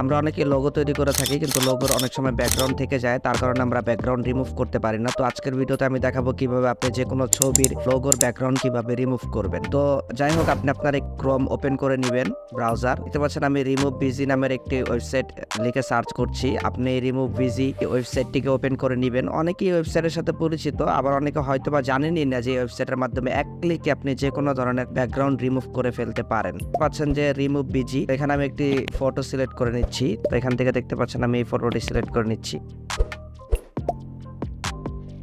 আমরা অনেকে লোগো তৈরি করে থাকি, কিন্তু লোগোর অনেক সময় ব্যাকগ্রাউন্ড থেকে যায়, তার কারণে আমরা ব্যাকগ্রাউন্ড রিমুভ করতে পারি না। তো আজকের ভিডিওতে আমি দেখাবো কীভাবে আপনি যে কোনো ছবির লোগোর ব্যাকগ্রাউন্ড কীভাবে রিমুভ করবেন। তো যাই হোক, আপনি আপনার এই ক্রোম ওপেন করে নেবেন ব্রাউজার দেখতে পাচ্ছেন আমি রিমুভ বিজি নামের একটি ওয়েবসাইট লিখে সার্চ করছি। আপনি রিমুভ বিজি ওয়েবসাইটটিকে ওপেন করে নেবেন। অনেকেই ওয়েবসাইটের সাথে পরিচিত, আবার অনেকে হয়তো বা জানেনই না যে ওয়েবসাইটের মাধ্যমে এক ক্লিকে আপনি যে কোনো ধরনের ব্যাকগ্রাউন্ড রিমুভ করে ফেলতে পারেন। পাচ্ছেন যে রিমুভ বিজি এখানে আমি একটি ফটো সিলেক্ট করে নিচ্ছি। তো এখান থেকে দেখতে পাচ্ছেন আমি এই ফটোটি সিলেক্ট করে নিচ্ছি।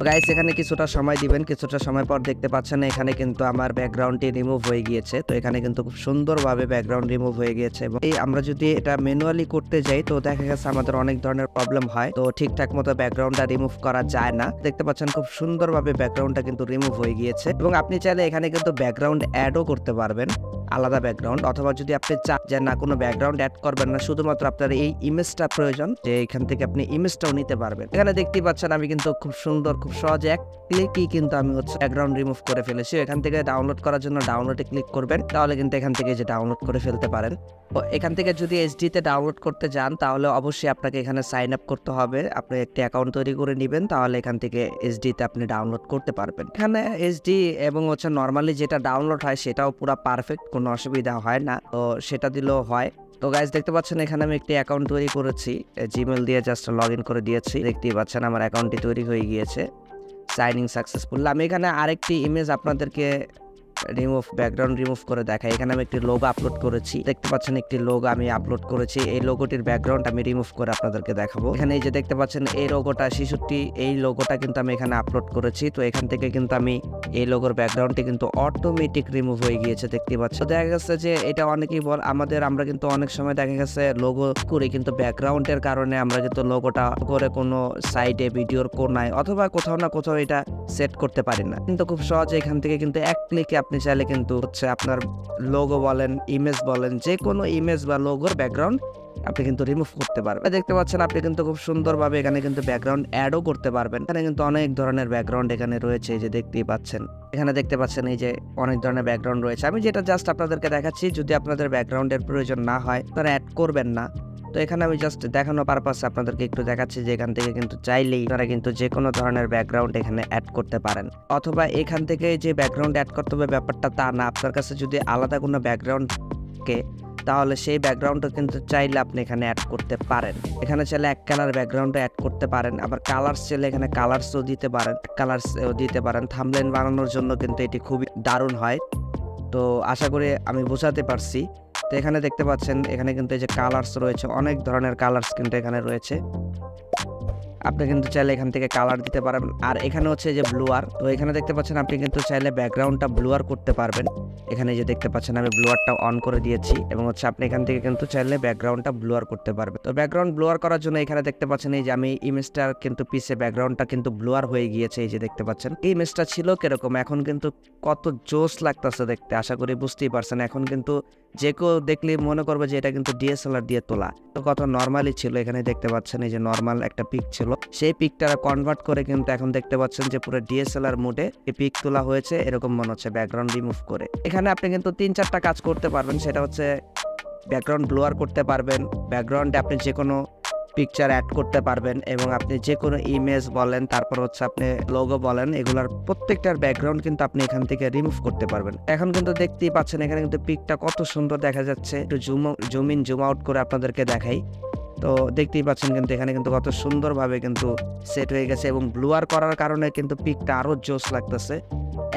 গাইস এখানে কিছুটা সময় দিবেন, কিছুটা সময় পর দেখতে পাচ্ছেন এখানে কিন্তু আমার ব্যাকগ্রাউন্ডটি রিমুভ হয়ে গিয়েছে। তো এখানে কিন্তু খুব সুন্দরভাবে ব্যাকগ্রাউন্ড রিমুভ হয়ে গিয়েছে এবং এই আমরা যদি এটা ম্যানুয়ালি করতে যাই, তো দেখা গেছে আমাদের অনেক ধরনের প্রবলেম হয়। তো ঠিকঠাক মতো ব্যাকগ্রাউন্ডটা রিমুভ করা যায় না। দেখতে পাচ্ছেন খুব সুন্দরভাবে ব্যাকগ্রাউন্ডটা কিন্তু রিমুভ হয়ে গিয়েছে এবং আপনি চাইলে এখানে কিন্তু ব্যাকগ্রাউন্ড অ্যাডও করতে পারবেন, আলাদা ব্যাকগ্রাউন্ড। অথবা যদি আপনি চান যে না, কোনো ব্যাকগ্রাউন্ড অ্যাড করবেন না, শুধুমাত্র আপনার এই ইমেজটা প্রয়োজন, যে এখান থেকে আপনি ইমেজটাও নিতে পারবেন। এখানে দেখতেই পাচ্ছেন আমি কিন্তু খুব সুন্দর, খুব সহজে এক ক্লিকই কিন্তু আমি হচ্ছে ব্যাকগ্রাউন্ড রিমুভ করে ফেলেছি। এখান থেকে ডাউনলোড করার জন্য ডাউনলোডে ক্লিক করবেন, তাহলে কিন্তু এখান থেকে যে ডাউনলোড করে ফেলতে পারেন। তো এখান থেকে যদি এইচডিতে ডাউনলোড করতে যান, তাহলে অবশ্যই আপনাকে এখানে সাইন আপ করতে হবে। আপনি একটি অ্যাকাউন্ট তৈরি করে নেবেন, তাহলে এখান থেকে এইচডিতে আপনি ডাউনলোড করতে পারবেন। এখানে এইচডি এবং হচ্ছে নর্মালি যেটা ডাউনলোড হয়, সেটাও পুরো পারফেক্ট কোনো অসুবিধা হয় না। তো সেটা দিলেও হয়। তো গাইজ দেখতে পাচ্ছেন এখানে আমি একটি অ্যাকাউন্ট তৈরি করেছি। জিমেল দিয়ে জাস্ট লগ ইন করে দিয়েছি। দেখতেই পাচ্ছেন আমার অ্যাকাউন্টটি তৈরি হয়ে গিয়েছে। সাইনিং সাকসেসফুল আমি এখানে আরেকটি ইমেজ আপনাদেরকে রিমুভ ব্যাকগ্রাউন্ড রিমুভ করে দেখাই। এখানে আমি একটি লোগো আপলোড করেছি। দেখতে পাচ্ছেন একটি লোগো আমি আপলোড করেছি। এই লোগোটির ব্যাকগ্রাউন্ড আমি রিমুভ করে আপনাদেরকে দেখাবো। এখানে এই যে দেখতে পাচ্ছেন, এই লোগোটা শিশুটি এই লোগোটা কিন্তু আমি এখানে আপলোড করেছি। তো এখান থেকে কিন্তু আমি এই লোগোর ব্যাকগ্রাউন্ডটি কিন্তু অটোমেটিক রিমুভ হয়ে গিয়েছে, দেখতে পাচ্ছ তো দেখা গেছে যে এটা অনেকেই বল, আমাদের আমরা কিন্তু অনেক সময় দেখা গেছে লোগো করি, কিন্তু ব্যাকগ্রাউন্ডের কারণে আমরা কিন্তু লোগোটা করে কোনো সাইডে ভিডিওর কোনায় অথবা কোথাও না কোথাও এটা সেট করতে পারি না। কিন্তু খুব সহজে এখান থেকে কিন্তু এক ক্লিকে আপনি চাইলে কিন্তু হচ্ছে আপনার লোগো বলেন ইমেজ বলেন যে কোনো ইমেজ বা লোগোর ব্যাকগ্রাউন্ড আপনি কিন্তু রিমুভ করতে পারবেন। দেখতে পাচ্ছেন আপনি কিন্তু খুব সুন্দরভাবে এখানে কিন্তু ব্যাকগ্রাউন্ড অ্যাডও করতে পারবেন। এখানে কিন্তু অনেক ধরনের ব্যাকগ্রাউন্ড এখানে রয়েছে, এই যে দেখতেই পাচ্ছেন। এখানে দেখতে পাচ্ছেন এই যে অনেক ধরনের ব্যাকগ্রাউন্ড রয়েছে। আমি যেটা জাস্ট আপনাদেরকে দেখাচ্ছি, যদি আপনাদের ব্যাকগ্রাউন্ডের প্রয়োজন না হয় তারা অ্যাড করবেন না। তো এখানে আমি জাস্ট দেখানো পারপাসে আপনাদেরকে একটু দেখাচ্ছি যে এখান থেকে কিন্তু চাইলেই আপনারা কিন্তু যে কোনো ধরনের ব্যাকগ্রাউন্ড এখানে অ্যাড করতে পারেন। অথবা এখান থেকে যে ব্যাকগ্রাউন্ড অ্যাড করতে হবে ব্যাপারটা তা না, আপনার কাছে যদি আলাদা কোনো ব্যাকগ্রাউন্ড থাকে, তাহলে সেই ব্যাকগ্রাউন্ডও কিন্তু চাইলে আপনি এখানে অ্যাড করতে পারেন। এখানে চাইলে এক কালার ব্যাকগ্রাউন্ডও অ্যাড করতে পারেন, আবার কালার্স চাইলে এখানে কালার্সও দিতে পারেন কালার্সও দিতে পারেন। থামলেন বানানোর জন্য কিন্তু এটি খুবই দারুণ হয়। তো আশা করি আমি বোঝাতে পারছি। তো এখানে দেখতে পাচ্ছেন, এখানে কিন্তু এই যে কালার্স রয়েছে, অনেক ধরনের কালার্স কিন্তু এখানে রয়েছে। আপনি কিন্তু চাইলে এখান থেকে কালার দিতে পারবেন। আর এখানে হচ্ছে যে ব্লুয়ার তো এখানে দেখতে পাচ্ছেন আপনি কিন্তু চাইলে ব্যাকগ্রাউন্ডটা ব্লুয়ার করতে পারবেন। এখানে যে দেখতে পাচ্ছেন আমি ব্লুয়ারটা অন করে দিয়েছি এবং হচ্ছে আপনি এখান থেকে কিন্তু চাইলে ব্যাকগ্রাউন্ডটা ব্লুয়ার করতে পারবেন। তো ব্যাকগ্রাউন্ড ব্লুয়ার করার জন্য এখানে দেখতে পাচ্ছেন এই যে আমি ইমেজটার কিন্তু পিছে ব্যাকগ্রাউন্ডটা কিন্তু ব্লুয়ার হয়ে গিয়েছে, এই যে দেখতে পাচ্ছেন। এই ইমেজটা ছিল কীরকম? এখন কিন্তু কত জোস লাগতেছে দেখতে, আশা করি বুঝতেই পারছেন। এখন কিন্তু যে কেউ দেখলে মনে করবে যে এটা কিন্তু ডিএসএলআর দিয়ে তোলা। তো কত নর্মালি ছিল, এখানে দেখতে পাচ্ছেন এই যে নর্মাল একটা পিক ছিল। সেই পিকটা কনভার্ট করে কিন্তু এখন দেখতে পাচ্ছেন যে পুরো ডিএসএলআর মোডে এই পিক তোলা হয়েছে, এরকম মনে হচ্ছে ব্যাকগ্রাউন্ড রিমুভ করে। এখানে আপনি কিন্তু তিন চারটা কাজ করতে পারবেন, সেটা হচ্ছে ব্যাকগ্রাউন্ড ব্লোয়ার করতে পারবেন ব্যাকগ্রাউন্ডে আপনি যে কোনো পিকচার অ্যাড করতে পারবেন এবং আপনি যে কোনো ইমেজ বলেন, তারপর হচ্ছে আপনি লোগো বলেন, এগুলার প্রত্যেকটার ব্যাকগ্রাউন্ড কিন্তু আপনি এখান থেকে রিমুভ করতে পারবেন। এখন কিন্তু দেখতেই পাচ্ছেন এখানে কিন্তু পিকটা কত সুন্দর দেখা যাচ্ছে। একটু zoom zoom in zoom out করে আপনাদেরকে দেখাই। তো দেখতেই পাচ্ছেন কিন্তু এখানে কিন্তু কত সুন্দরভাবে কিন্তু সেট হয়ে গেছে এবং ব্লুয়ার করার কারণে কিন্তু পিকটা আরও জোস লাগতেছে।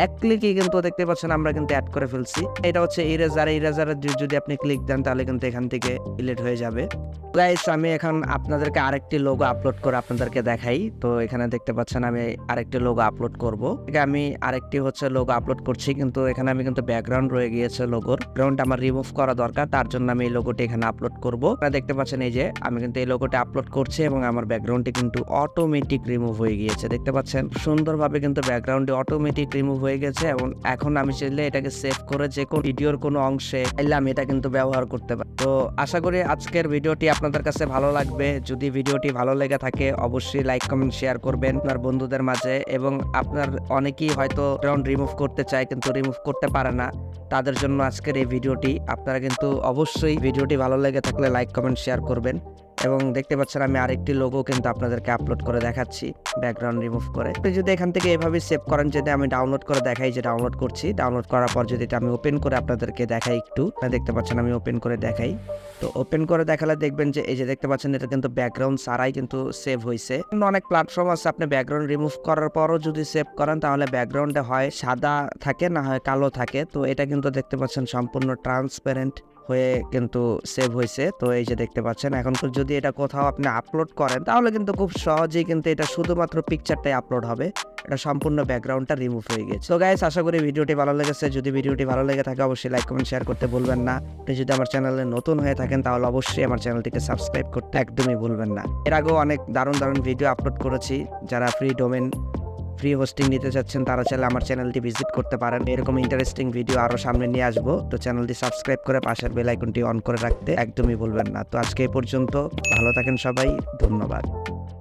এক ক্লিকই কিন্তু দেখতে পাচ্ছেন আমরা কিন্তু অ্যাড করে ফেলছি। এটা হচ্ছে ইরেজার ইরেজারে যদি আপনি ক্লিক দেন তাহলে কিন্তু এখান থেকে ডিলিট হয়ে যাবে। গাইস আমি এখন আপনাদেরকে আরেকটি লোগো আপলোড করে আপনাদেরকে দেখাই। তো এখানে দেখতে পাচ্ছেন আমি আরেকটি লোগো আপলোড করব। আমি আরেকটি হচ্ছে লোগো আপলোড করছি, কিন্তু এখানে আমি কিন্তু ব্যাকগ্রাউন্ড রয়ে গিয়েছে লোগোর ব্যাকগ্রাউন্ড আমার রিমুভ করা দরকার, তার জন্য আমি এই লোগোটি এখানে আপলোড করব। আপনারা দেখতে পাচ্ছেন এই যে আমি কিন্তু এই লোগোটি আপলোড করছি এবং আমার ব্যাকগ্রাউন্ডটি কিন্তু অটোমেটিক রিমুভ হয়ে গিয়েছে। দেখতে পাচ্ছেন? সুন্দরভাবে কিন্তু ব্যাকগ্রাউন্ডে অটোমেটিক রিমুভ রিমুভ হয়ে গেছে এবং এখন আমি চাইলে এটাকে সেভ করে যে কোনো ভিডিওর কোনো অংশে চাইলে আমি এটা কিন্তু ব্যবহার করতে পারি। তো আশা করি আজকের ভিডিওটি আপনাদের কাছে ভালো লাগবে। যদি ভিডিওটি ভালো লেগে থাকে, অবশ্যই লাইক কমেন্ট শেয়ার করবেন আপনার বন্ধুদের মাঝে এবং আপনার অনেকেই হয়তো ব্যাকগ্রাউন্ড রিমুভ করতে চায় কিন্তু রিমুভ করতে পারে না। তাদের জন্য আজকের এই ভিডিওটি। আপনারা কিন্তু অবশ্যই ভিডিওটি ভালো লেগে থাকলে লাইক কমেন্ট শেয়ার করবেন। এবং দেখতে পাচ্ছেন আমি আরেকটি লোগো কিন্তু আপনাদেরকে আপলোড করে দেখাচ্ছি ব্যাকগ্রাউন্ড রিমুভ করে। আপনি যদি এখান থেকে এভাবে সেভ করেন, যদি আমি ডাউনলোড করে দেখাই যে ডাউনলোড করছি ডাউনলোড করার পর যদি আমি ওপেন করে আপনাদেরকে দেখাই একটু আপনারা দেখতে পাচ্ছেন আমি ওপেন করে দেখাই। তো ওপেন করে দেখালে দেখবেন যে এই যে দেখতে পাচ্ছেন এটা কিন্তু ব্যাকগ্রাউন্ড ছাড়াই কিন্তু সেভ হয়েছে অনেক প্ল্যাটফর্ম আছে, আপনি ব্যাকগ্রাউন্ড রিমুভ করার পরও যদি সেভ করেন, তাহলে ব্যাকগ্রাউন্ডে হয় সাদা থাকে, না হয় কালো থাকে। তো এটা কিন্তু দেখতে পাচ্ছেন সম্পূর্ণ ট্রান্সপারেন্ট হয়ে কিন্তু সেভ হয়েছে। তো এই যে দেখতে পাচ্ছেন, এখন তো যদি এটা কোথাও আপনি আপলোড করেন, তাহলে কিন্তু খুব সহজেই কিন্তু এটা শুধুমাত্র পিকচারটাই আপলোড হবে। এটা সম্পূর্ণ ব্যাকগ্রাউন্ডটা রিমুভ হয়ে গেছে। তো গাইস আশা করি ভিডিওটি ভালো লেগেছে। যদি ভিডিওটি ভালো লেগে থাকে, অবশ্যই লাইক কমেন্ট শেয়ার করতে ভুলবেন না। আপনি যদি আমার চ্যানেলে নতুন হয়ে থাকেন, তাহলে অবশ্যই আমার চ্যানেলটিকে সাবস্ক্রাইব করতে একদমই ভুলবেন না। এর আগেও অনেক দারুণ দারুণ ভিডিও আপলোড করেছি। যারা ফ্রি ডোমেন ফ্রি হোস্টিং নিতে চাচ্ছেন, তারা চাইলে আমার চ্যানেলটি ভিজিট করতে পারেন। এরকম ইন্টারেস্টিং ভিডিও আরও সামনে নিয়ে আসব। তো চ্যানেলটি সাবস্ক্রাইব করে পাশের বেল আইকনটি অন করে রাখতে একদমই ভুলবেন না। তো আজকে এই পর্যন্ত, ভালো থাকেন সবাই, ধন্যবাদ।